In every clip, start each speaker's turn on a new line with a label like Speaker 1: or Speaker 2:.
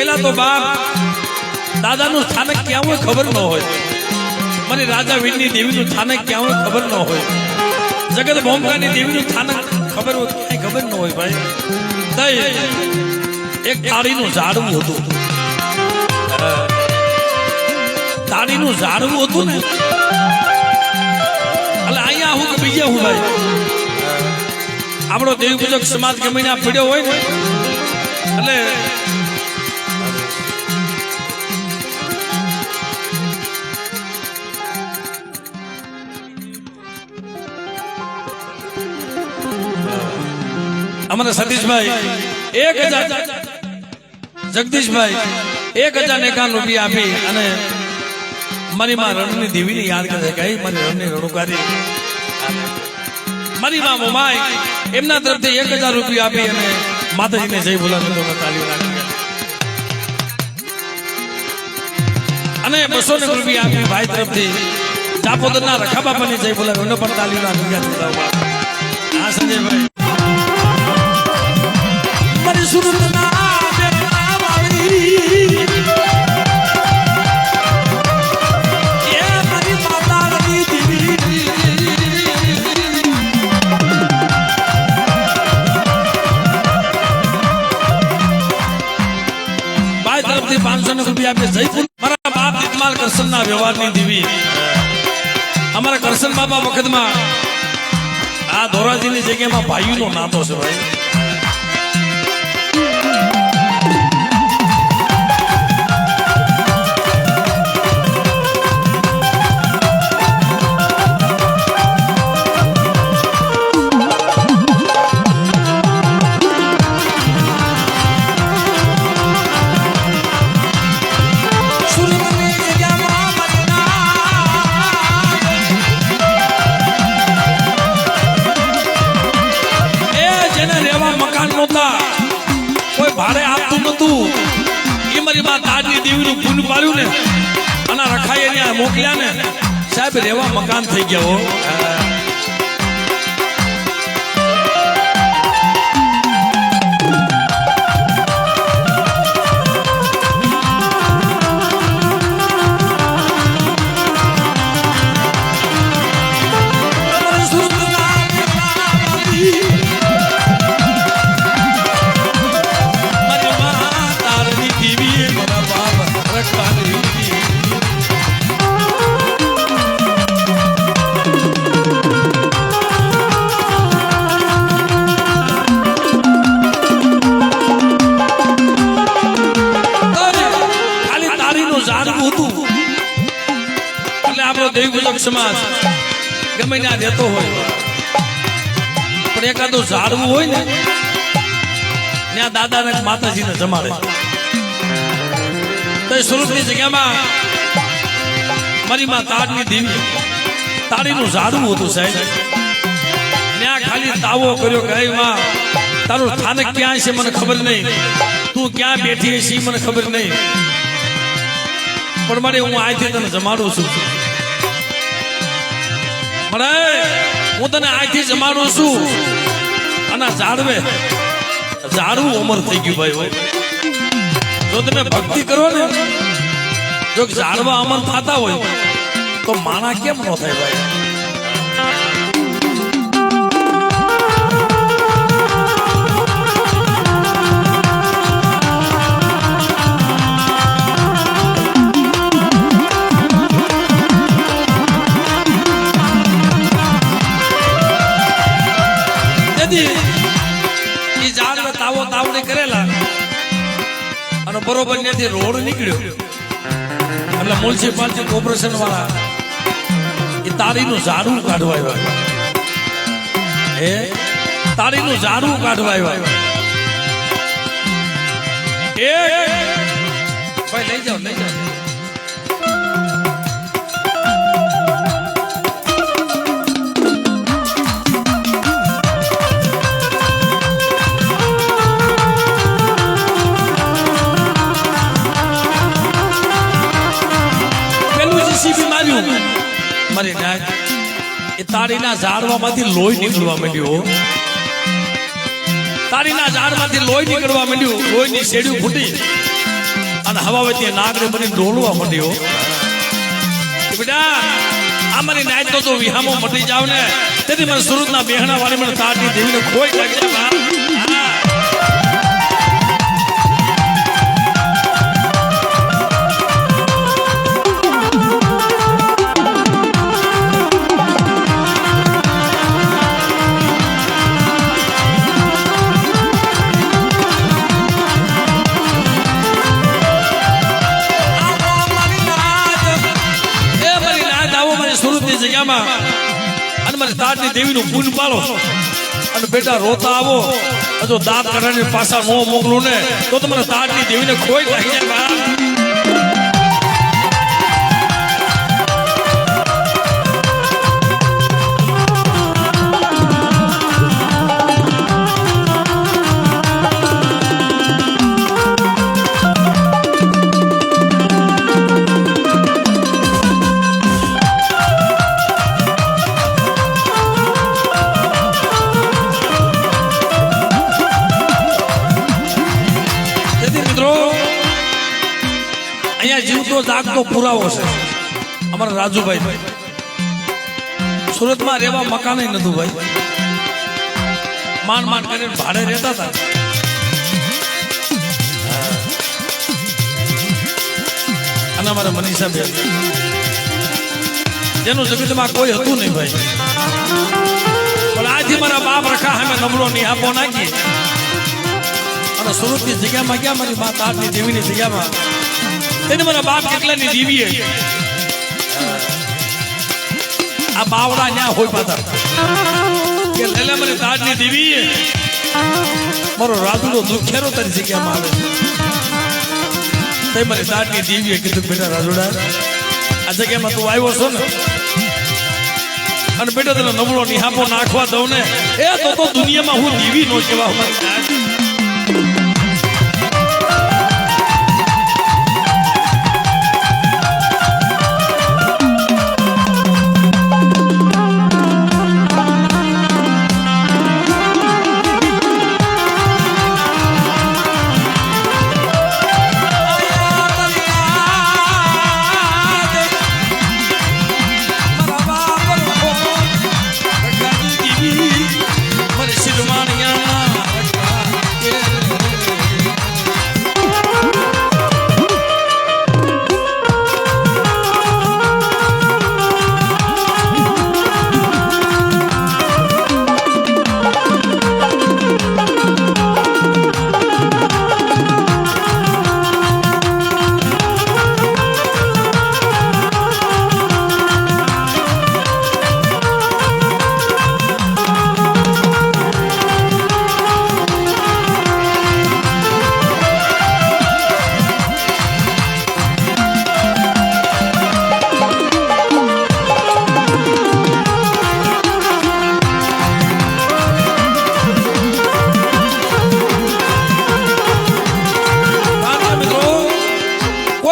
Speaker 1: પેલા તો બાપ દાદાનું સ્થાનક ક્યાં હોય ખબર ન હોય. મને રાજા વીરની દેવીનું સ્થાનક ક્યાં ખબર ન હોય. જગત ભોમકાની દેવીનું સ્થાનક ખબર હોય ક્યાંય ખબર ન હોય ભાઈ. તઈ એક તાળીનું ઝાડવું હતું. તાળીનું ઝાડવું હતું ને. એટલે અહીંયા હું બીજે હું ભાઈ. આપણો દેવી પૂજક સમાજ ગમીને પીડ્યો હોય ને. એટલે અમારા સતીશભાઈ એક હજાર જગદીશભાઈ એક હજાર એકાવન રૂપિયા આપી અને મારી માં રણની દેવીને યાદ કરે કે "હે, મારી રણની રણુકારી. મારી માં મોમાય એમના તરફથી એક હજાર રૂપિયા આપી અને માતાજીને જય તો તાલીઓ રાખી અને બસો ને રૂપિયા આપી ભાઈ તરફથી ચાપોદરના રખા બાપાની જય બોલાવે એનો પણ તાલીમ રાખી હા સંજયભાઈ. મારી ભાઈ તરફથી પાંચસો ને બાપ વ્યવહારની દીવી. અમારા કરશન બાબા વખતમાં આ ધોરાજીની જગ્યામાં ભાઈનો નાતો છે ભાઈ. સુરતની દેવીનું પૂન પાડ્યું ને અને રખાઈ મોકલ્યા ને સાહેબ રહેવા મકાન થઈ ગયા હો. દેવી પૂજક સમાજ ગમે ત્યાં રહેતો હોય. પણ એકાદું ઝાડવું હોય ને, ત્યાં દાદા ને માતાજીને જમાડે. તો એ સુરતની જગ્યામાં મારી માં તાડની દેવી તાળીનું ઝાડવું હતું સાહેબ. ત્યાં ખાલી તાવો કર્યો કે, "હે માં, તારું સ્થાનક ક્યાં છે મને ખબર નહીં. તું ક્યાં બેઠી છે મને ખબર નહીં. પણ મારે હું આજથી તને જમાડું છું. મળે. હું તને અહીંથી જમાડું છું. અને ઝાડવે. ઝાડવું અમર થઈ ગયું ભાઈ જો તમે ભક્તિ કરો જો ઝાડવા અમર થતા હોય, તો માણા કેમ ન થાય ભાઈ? બરોબર ત્યાંથી રોડ નીકળ્યો. એટલે મ્યુનિસિપાલિટી કોર્પોરેશન વાળા એ તારીનું ઝાડું કાઢવા આવ્યા. હે? તારીનું ઝાડું કાઢવા આવ્યા. એ ભાઈ, લઈ જાઓ લઈ જાઓ. તારીના ઝાડવામાંથી લોહી નીકળવા માંડ્યું તારીના ઝાડમાંથી લોહી નીકળવા માંડ્યું, લોહીની શેડ્યું ફૂટી. અને હવા ત્યાં નાગરે બની ડોલવા માંડ્યો. બેટા, આ મારી નાઈટ તો તો વિહામો મટી જાવ ને. તેથી મને સુરતના બેહણા વાળી મને તારની દેવીને ખોઈ લાગી તારની દેવીનું પૂન પાડો. અને બેટા, રોતા આવો. જો દાંત કરવાની પાછા નો મોકલું ને, તો તમારે તારની દેવીને ખોઈ લાગી જીવતો જાગતો પુરાવો છે. અમારા રાજુભાઈ. સુરતમાં રહેવા મકાન નતું ભાઈ. માન માન કરીને ભાડે રહેતા હતા. અને અમારા મનીષા બેન જેનું જગતમાં કોઈ હતું નહીં ભાઈ. પણ આજે મારા બાપ રખા અમે નબળો નિહાપો નાખીએ અને સુરતની જગ્યામાં ગયા મારી મા તારની દેવીની જગ્યામાં. એને મારા બાપ કેટલાની દેવીએ આ બાવડા ન્યા હોય પાતા કે લેલે મને તાજની દેવીએ મારો રાજુડો દુખેરો તારી જગ્યામાં આવે તે મારી તારની દેવીએ કીધું બેટા રાજુડા આ જગ્યામાં તું આવ્યો છો ને? અને બેટા, તને નબળો નિહાપો નાખવા દઉં ને. એ તો તો દુનિયામાં હું દીવી નો કહેવા મારી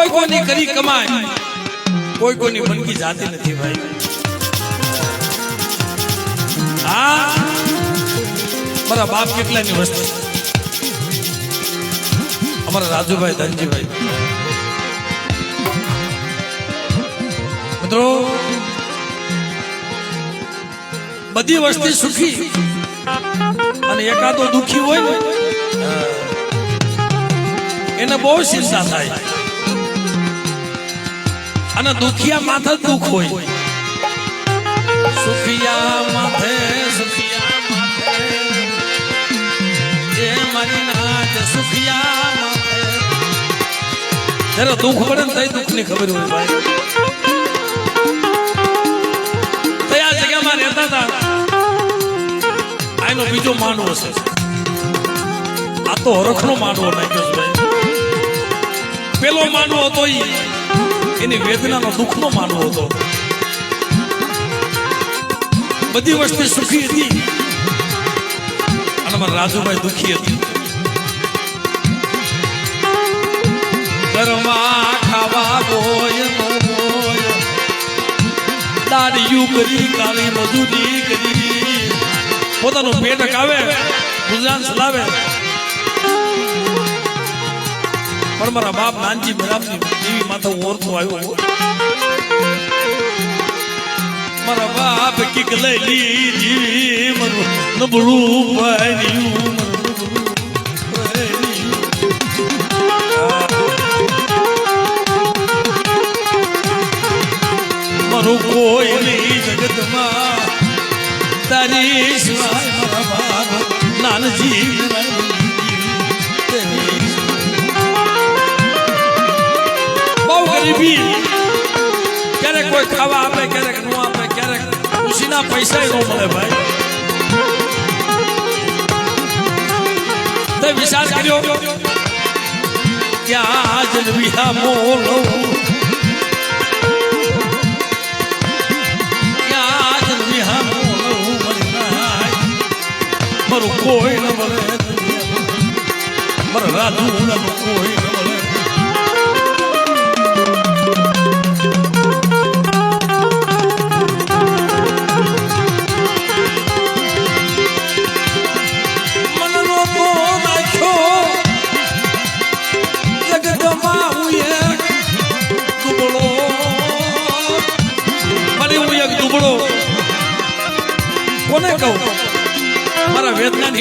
Speaker 1: કોઈ કોની કરી કમાય કોઈ કોની મનકી જાતી નથી ભાઈ. હા? મારા બાપ કેટલાની વસ્તી? અમારા રાજુભાઈ, ધનજીભાઈ. મિત્રો, બધી વસ્તી સુખી અને એકાદો દુખી હોય ને એને બહુ ચિંતા થાય. અને દુખિયા માથે દુખ હોય. સુખિયા માથે સુખિયા માથે. એ મારી નાચ સુખિયા માથે. જરા દુઃખ પડે ને તઈ દુઃખની ખબર હોય ભાઈ. તઈ આ જગ્યામાં રહેતા હતા. આનો બીજો માનવો છે. આ તો હરખનો માનવો નાખ્યો છે ભાઈ. પેલો માનવો હતો ઈ. એની વેદનાનો દુઃખનો માનવો હતો. બધી વસ્તુ સુખી હતી. અને મારા રાજુભાઈ દુખી હતી. કરી કાળી મજૂરી કરી. પોતાનું પેટક આવે ગુજરાન ચલાવે. પણ મારા બાપ નાનજી બરાબની દેવી માથે ઓરતો આવ્યો મારા બાપ કીક લઈ લીધી મારું નબળું પાડ્યું મારું જગતમાં. તારી સિવાય નાનજી બહુ ક્યારેક કોઈ ખાવા આપે, ક્યારેક નો આપે, ક્યારેક ખુશીના પૈસા ન મળે ભાઈ. તે વિચાર કર્યો? ક્યાં ક્યાં જન્મ્યા મોલો મરી કોઈ ન મળે. મારા રાધુ કોઈ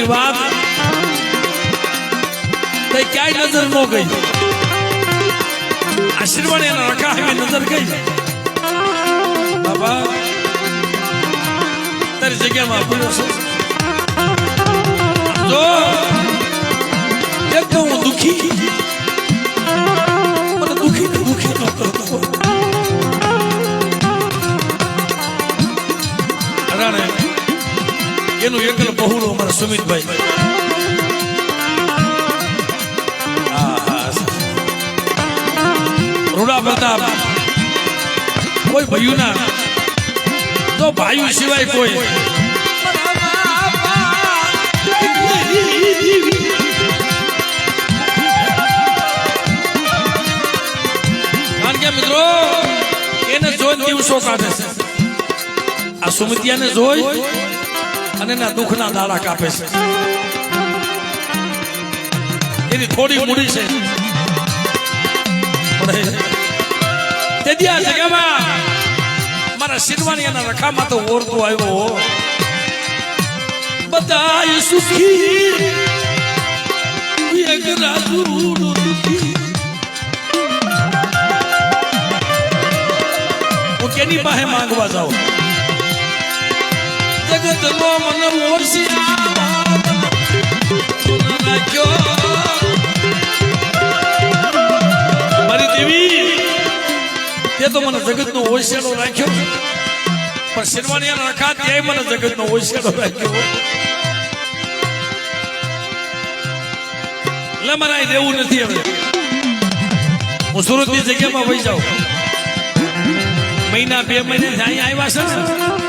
Speaker 1: વેદનાની વાત તે ક્યાંય નજર ન ગઈ આશીર્વાદ એના રખા હવે નજર ગઈ બાબા તારી જગ્યામાં ભૂલ્યો છું જો એક તો હું દુખી એનું એકલ બહુડું અમારા સુમિતભાઈ. રૂડા પ્રતાપ. કોઈ ભયું ના તો ભાઈ સિવાય કોઈ. મિત્રો, એને જોઈને દિવસો કાઢે છે? આ સુમિતિયાને જોઈ અને એના દુઃખના દાડા કાપે છે. એની થોડી મૂડી છે. તેથી આ જગ્યામાં મારા શિરવાની એના રખામાં તો ઓરતો આવ્યો બધા સુખી. એક રાજુનો કેની પાસે માંગવા જાઉં? મારી દેવી, તે તો મને જગત નો રાખ્યો. પણ શેરવાની રખા ત્યાંય મને જગત નો રાખ્યો. એટલે મારા રહેવું નથી હવે. હું સુરતની જગ્યામાં વહી જાઉં. મહિના, બે મહિને અહીંયા આવ્યા છે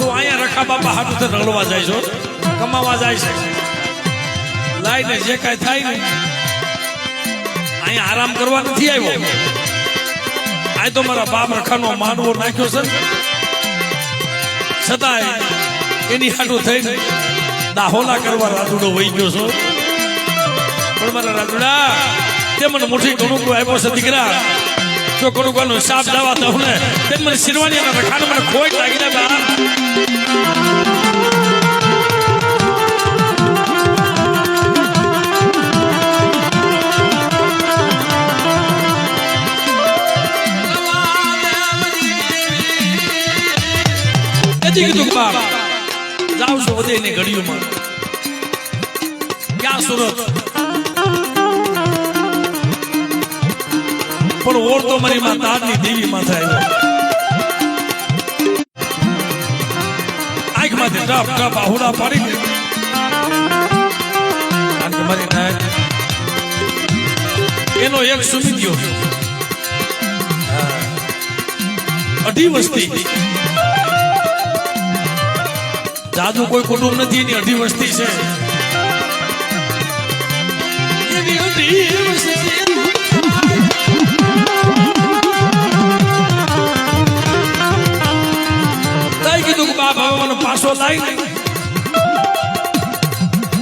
Speaker 1: તો અહીંયા રખા બાપા હાટું તો રડવા જાય છો કમાવા જાય છે. લાઈને જે કાંઈ થાય ને, અહીંયા આરામ કરવા નથી આવ્યો. આ તો મારા બાપ રખાનો માનવો નાખ્યો છે છતાંય એની હાટું થઈને દાહોલા કરવા રાજુડો વહી ગયો છો. પણ મારા રાજુડા તે મને મોટી ઘણું આપ્યો છે દીકરા. જો કણુકાનો સાપ જવા તો ને તેમ મને શિરવાની અને રખાને મને ખોટ લાગી બા. તેથી કીધું બાપ જાવ છો વધે એની ઘડીઓમાં. ક્યાં સુરત? પણ ઓળ તો મારી માં દેવી થાય. આવ્યો આંખમાંથી ટપ ટપ આહુડા પાડી મારી નાય એનો એક સુમિત્યો ગયો. અઢી વસ્તી જાદુ કોઈ કુટુંબ નથી, એની અઢી વસ્તી છે. એની અઢી પાછો લાવી ને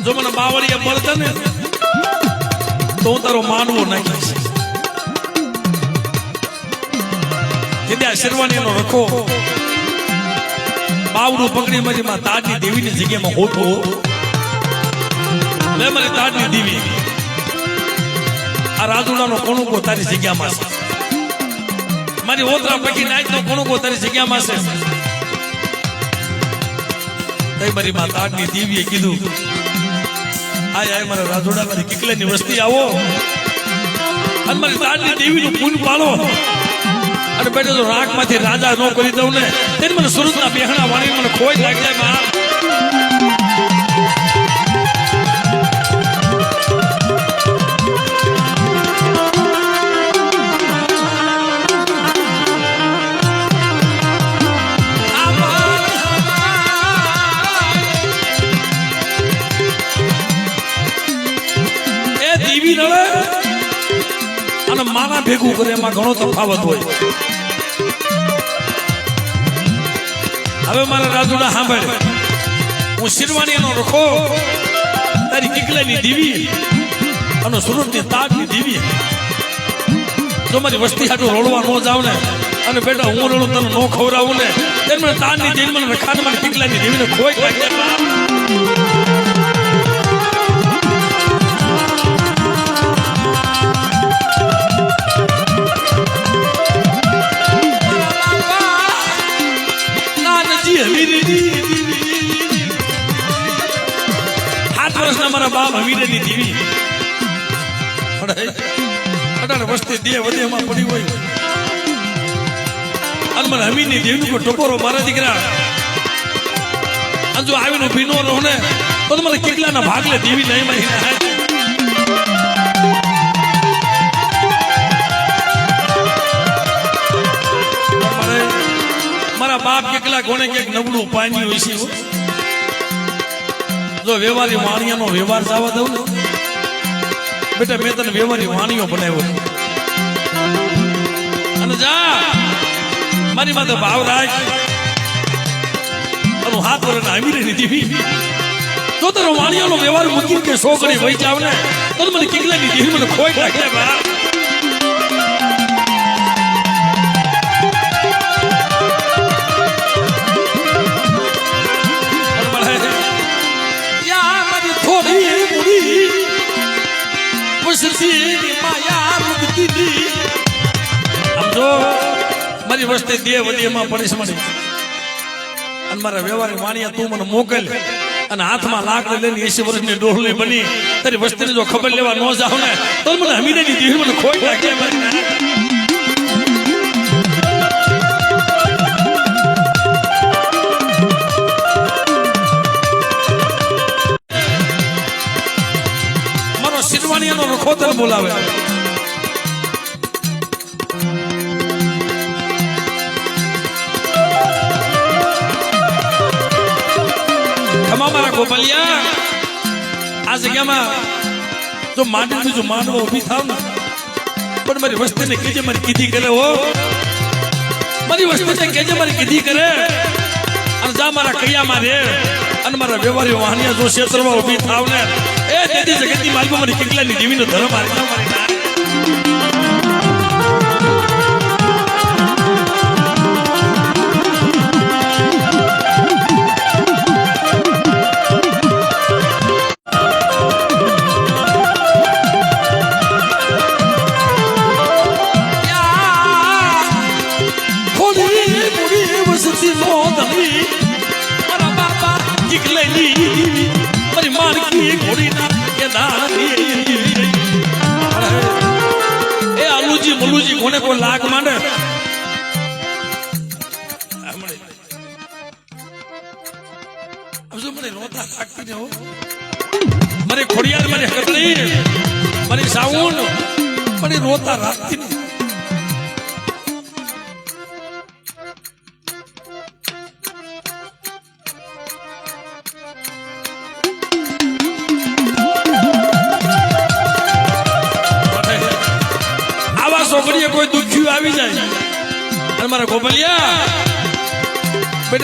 Speaker 1: જો મને બાવળીએ મળતા ને, તો હું તારો માનવો નાખીશ. જગ્યામાં હોતો લે મને તાજની દેવી. આ રાજુલાનો કોણુકો તારી જગ્યામાં છે. મારી ઓતરા પૈકી નાચનો કોણુકો તારી જગ્યામાં છે. તઈ મારી માં તાજની દેવીએ કીધું. આય આય મારા રાજોડા મારી કિકલેની વસ્તી આવો. અને મારી તાજની દેવીનું પૂન પાડો અને બેટો રાખમાંથી રાજા નો કરી દઉં ને. તેને મને સુરતના બેહણા વાણી મને ખોઈ લાગી જાય માના ભેગું કરે એમાં ઘણો તફાવત હોય. હવે મારા રાજુડા સાંભળ. હું શિરવાણીનો રખો, તારી કિકલાની દીવી અને સુરતની તાજની દીવી. જો મારી વસ્તી હાટું રોડવા ન જાવ ને, અને બેટા હું રોડું તને ન ખવડાવું ને તેમ તાજની રખાને મને કિકલાની દેવીને ખોઈ મારા બાપ હમીરેની દીવી અઢાર વર્ષથી દેહ વધેમાં પડી હોય. અને મને હમીરની દેવી કોઈ ટપોરો મારા દીકરા. અને જો આવીને ભીનો રહો ને, તો તમારે કેટલાના ભાગલે દેવી નહીં મારી મારે બાપ કેટલા કોને ક્યાંક નબળું પાણી હોય છે. જો વ્યવહારી વાણિયાનો વ્યવહાર સાવા દઉં ને? બેટા, મેં તને વેવારી વાણિયો બનાવ્યો અને જા, મારી માથે ભાવ રાખ. અને હાથ વરે આવી રહી દીવી તો તારો વાણિયાનો વ્યવહાર મૂકી કે સો કરી ને તો મને કેટલાની દીવી મને ખોઈ નાખે બા. વસતી માયા મુક્તિની આમ જો, મારી વસ્તી દેહ વધીમાં પડીશ મળી અને મારા વ્યવહારિક વાણિયા તું મને મોકલ અને હાથમાં લાકડી લઈને એસી વર્ષની ડોહલી બની. તારી વસ્તીને જો ખબર લેવા ન જાવ ને, તો મને હમીને દીધી મને ખોઈ નાખે શિરવાણીયાનો રખોતર બોલાવે. ખમા મારા ગોપાલિયા. આ જગ્યામાં જો માંડી જો માનવો ઊભી થાવ ને, પણ મારી વસ્તીને કેજે મારી કીધી કરે હો. મારી વસ્તીને કેજે મારી કીધી કરે. અને જા મારા કૈયામાં રે, અને મારા વ્યવહારી વાહનિયા જો ક્ષેત્રમાં ઊભી થાવ ને. એ તેથી જગતની માલમાં મારી કેટલાની દેવીનો ધર્મ મારી મારકી ઘોડીના કે દાણી એ આલુજી મને રોતા લાગતી ને મારી ખોડિયાર મારી મારી સાઉન. મને રોતા રાખતી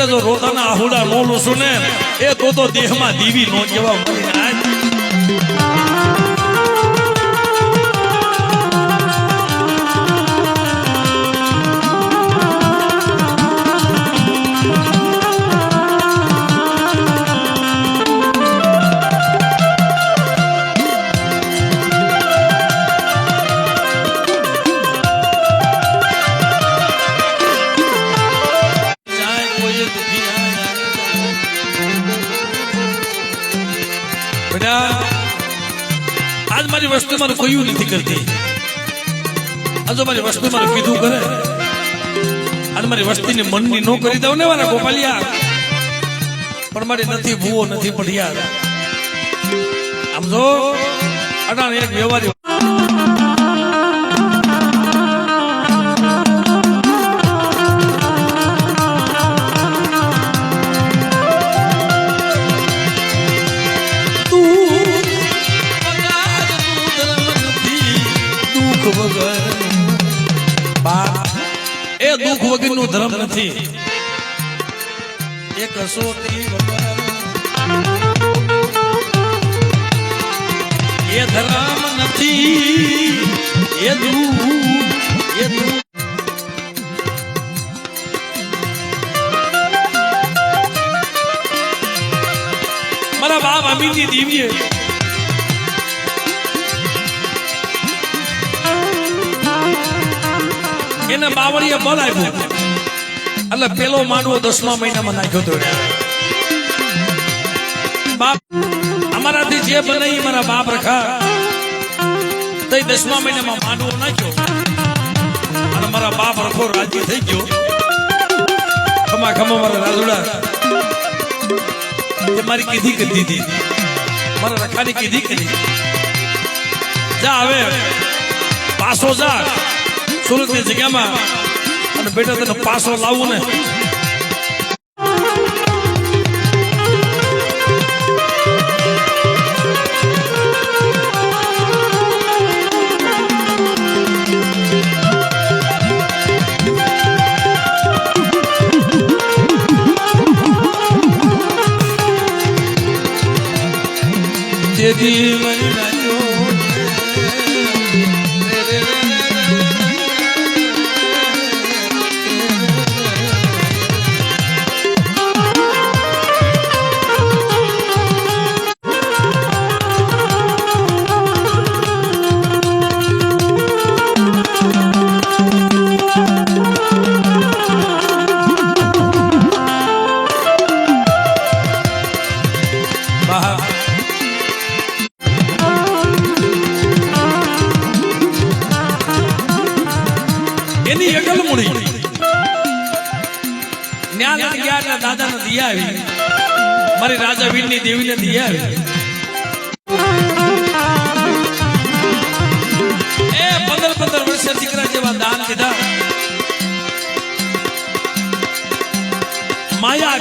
Speaker 1: જો રોતાના આહુડા નો લોસું ને. એ તો તો દેહમાં દીવી નો કહેવા મરી મારું કયું નથી કરતી. આ મારી વસ્તુ મારું કીધું કરે. અને મારી વસ્તીને મનની નો કરી દઉં ને મારા ગોપાલિયા. પણ મારી નથી, ભૂવો નથી પઢિયા આમ જો, અટાણ એક વ્યવહારી વગરનું ધર્મ નથી. એ કસોટી એ ધર્મ નથી. એ મારા બાપ અમીની દિવ્ય એને બાવળીએ આપ્યું એટલે પેલો માનવો દસમા મહિનામાં નાખ્યો હતો બાપ, અમારાથી જે બને ઈ મારા બાપ રખા. તો દસમા મહિનામાં માનવો નાખ્યો. અને મારા બાપ રખો રાજી થઈ ગયો. ખમા ખમા મારા રાજુડા મારી કીધી કરી દીધી. મારા રખાની કીધી કરી જા હવે. પાસો જા. સુરતની જગ્યામાં અને બેટા તને પાસો લાવું ને. તેથી મરી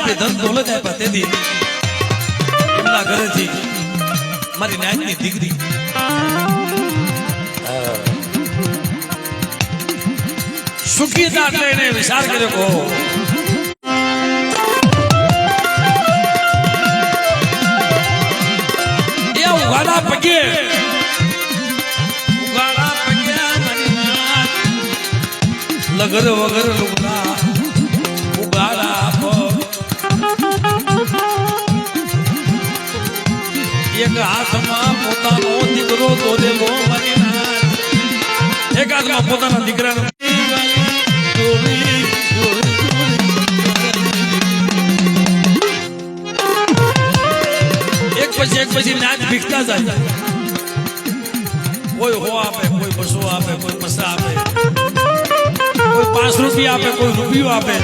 Speaker 1: આપી ધન દોલત આપ્યા તેથી એમના ઘરેથી મારી નાની દીકરી. સુખી દાટ લઈને વિચાર કર્યો નાથ. લગર વગર એક હાથમાં પોતાનો દીકરો દોરેલો. એક હાથમાં પોતાના દીકરા. એક પછી એક પછી નાચ ભીખતા જાય કોઈ હો આપે, કોઈ બસો આપે, કોઈ પસા આપે કોઈ પાંચ રૂપિયા આપે, કોઈ રૂપિયો આપે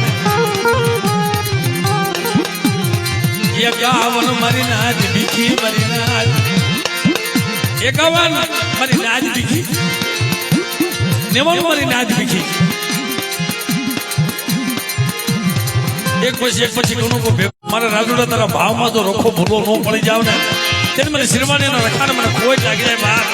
Speaker 1: એકાવન મારી મારી નાચ એકાવન એક પછી એક પછી મારા રાજુડા તારા ભાવમાં તો રોખો ભૂલો ન પડી જાવ ને. તેને મને શિરવાની રખાણ મને કોઈ લાગી જાય બહાર.